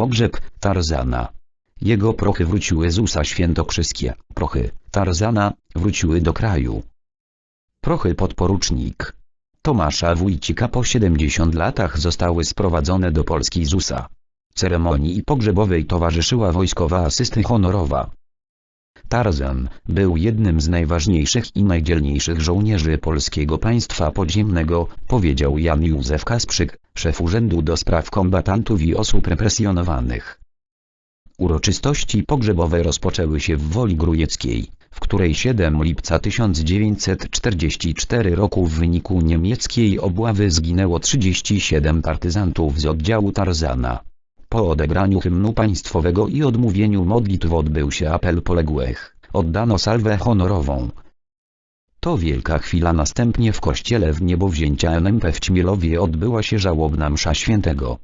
Pogrzeb Tarzana. Jego prochy wróciły z USA świętokrzyskie. Prochy Tarzana wróciły do kraju. Prochy podporucznik Tomasza Wójcika po 70 latach zostały sprowadzone do Polski z USA. Ceremonii pogrzebowej towarzyszyła wojskowa asysty honorowa. Tarzan był jednym z najważniejszych i najdzielniejszych żołnierzy polskiego państwa podziemnego, powiedział Jan Józef Kasprzyk, szef Urzędu do Spraw Kombatantów i Osób Represjonowanych. Uroczystości pogrzebowe rozpoczęły się w Woli Grujeckiej, w której 7 lipca 1944 roku w wyniku niemieckiej obławy zginęło 37 partyzantów z oddziału Tarzana. Po odegraniu hymnu państwowego i odmówieniu modlitw odbył się apel poległych, oddano salwę honorową. To wielka chwila następnie w kościele w niebowzięcia NMP w Ćmielowie odbyła się żałobna msza świętego.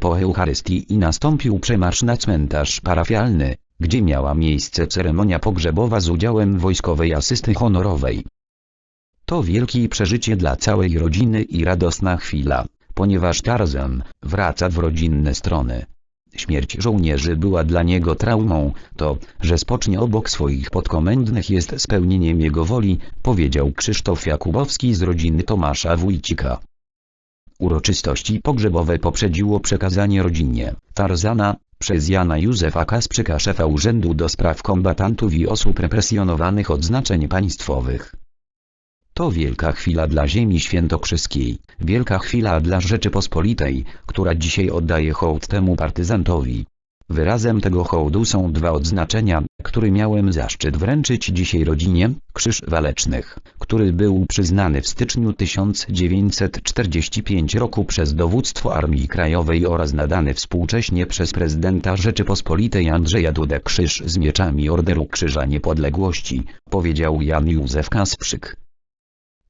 Po Eucharystii i nastąpił przemarsz na cmentarz parafialny, gdzie miała miejsce ceremonia pogrzebowa z udziałem wojskowej asysty honorowej. To wielkie przeżycie dla całej rodziny i radosna chwila, ponieważ Tarzan wraca w rodzinne strony. Śmierć żołnierzy była dla niego traumą, to, że spocznie obok swoich podkomendnych jest spełnieniem jego woli, powiedział Krzysztof Jakubowski z rodziny Tomasza Wójcika. Uroczystości pogrzebowe poprzedziło przekazanie rodzinie Tarzana przez Jana Józefa Kasprzyka szefa Urzędu do Spraw Kombatantów i Osób Represjonowanych odznaczeń państwowych. To wielka chwila dla ziemi świętokrzyskiej, wielka chwila dla Rzeczypospolitej, która dzisiaj oddaje hołd temu partyzantowi. Wyrazem tego hołdu są dwa odznaczenia, które miałem zaszczyt wręczyć dzisiaj rodzinie, Krzyż Walecznych, który był przyznany w styczniu 1945 roku przez Dowództwo Armii Krajowej oraz nadany współcześnie przez prezydenta Rzeczypospolitej Andrzeja Dudę Krzyż z mieczami Orderu Krzyża Niepodległości, powiedział Jan Józef Kasprzyk.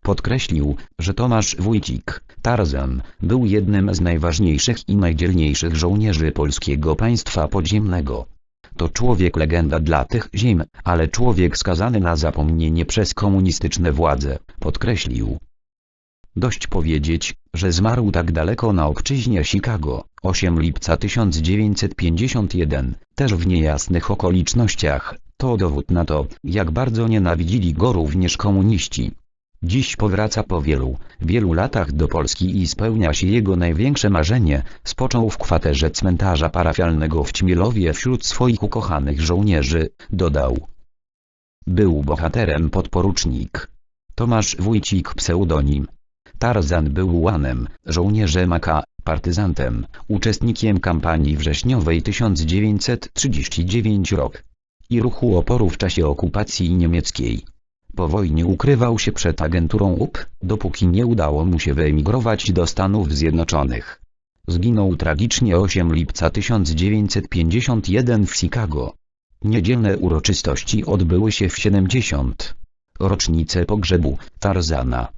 Podkreślił, że Tomasz Wójcik, Tarzan, był jednym z najważniejszych i najdzielniejszych żołnierzy polskiego państwa podziemnego. To człowiek legenda dla tych ziem, ale człowiek skazany na zapomnienie przez komunistyczne władze, podkreślił. Dość powiedzieć, że zmarł tak daleko na obczyźnie Chicago, 8 lipca 1951, też w niejasnych okolicznościach, to dowód na to, jak bardzo nienawidzili go również komuniści. Dziś powraca po wielu, wielu latach do Polski i spełnia się jego największe marzenie, spoczął w kwaterze cmentarza parafialnego w Ćmielowie wśród swoich ukochanych żołnierzy, dodał. Był bohaterem podporucznik. Tomasz Wójcik pseudonim. Tarzan był łanem, żołnierzem AK, partyzantem, uczestnikiem kampanii wrześniowej 1939 rok i ruchu oporu w czasie okupacji niemieckiej. Po wojnie ukrywał się przed agenturą UP, dopóki nie udało mu się wyemigrować do Stanów Zjednoczonych. Zginął tragicznie 8 lipca 1951 w Chicago. Niedzielne uroczystości odbyły się w 70. rocznicę pogrzebu Tarzana.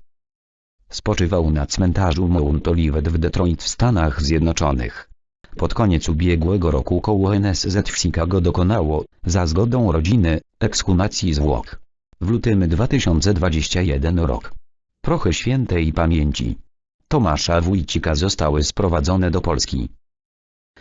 Spoczywał na cmentarzu Mount Olivet w Detroit w Stanach Zjednoczonych. Pod koniec ubiegłego roku koło NSZ w Chicago dokonało, za zgodą rodziny, ekshumacji zwłok. W lutym 2021 rok. Prochy świętej pamięci Tomasza Wójcika zostały sprowadzone do Polski.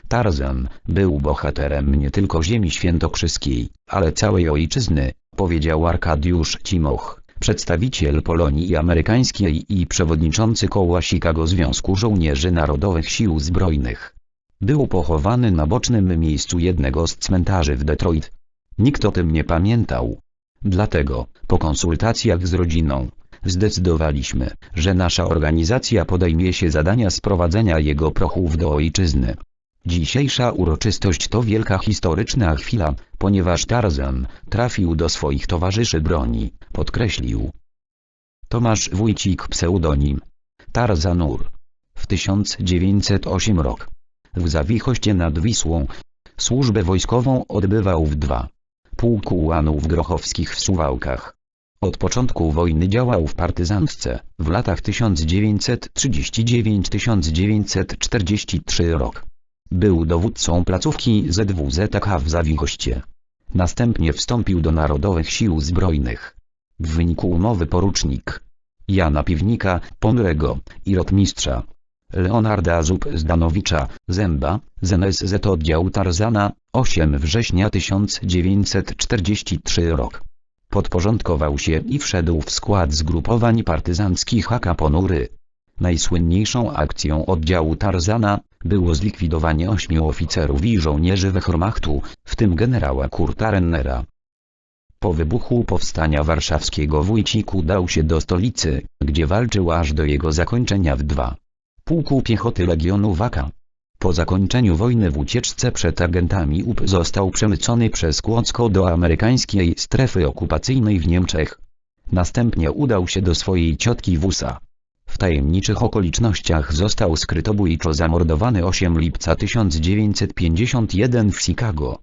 Tarzan był bohaterem nie tylko ziemi świętokrzyskiej, ale całej ojczyzny, powiedział Arkadiusz Cimoch, przedstawiciel Polonii Amerykańskiej i przewodniczący koła Chicago Związku Żołnierzy Narodowych Sił Zbrojnych. Był pochowany na bocznym miejscu jednego z cmentarzy w Detroit. Nikt o tym nie pamiętał. Dlatego, po konsultacjach z rodziną, zdecydowaliśmy, że nasza organizacja podejmie się zadania sprowadzenia jego prochów do ojczyzny. Dzisiejsza uroczystość to wielka historyczna chwila, ponieważ Tarzan trafił do swoich towarzyszy broni, podkreślił. Tomasz Wójcik pseudonim Tarzanur. W 1908 rok. W Zawichoście nad Wisłą. Służbę wojskową odbywał w 2 półkułanów grochowskich w Suwałkach. Od początku wojny działał w partyzantce, w latach 1939-1943 rok. Był dowódcą placówki ZWZK w Zawichoście. Następnie wstąpił do Narodowych Sił Zbrojnych. W wyniku umowy porucznik Jana Piwnika, Ponrego i rotmistrza Leonarda Zub Zdanowicza, Zęba, z NSZ oddziału Tarzana, 8 września 1943 rok. Podporządkował się i wszedł w skład zgrupowań partyzanckich AK Ponury. Najsłynniejszą akcją oddziału Tarzana było zlikwidowanie ośmiu oficerów i żołnierzy Wehrmachtu, w tym generała Kurta Rennera. Po wybuchu powstania warszawskiego Wójcik udał się do stolicy, gdzie walczył aż do jego zakończenia w 2. Pułku Piechoty Legionu Waka. Po zakończeniu wojny w ucieczce przed agentami UP został przemycony przez Kłodzko do amerykańskiej strefy okupacyjnej w Niemczech. Następnie udał się do swojej ciotki w USA. W tajemniczych okolicznościach został skrytobójczo zamordowany 8 lipca 1951 w Chicago.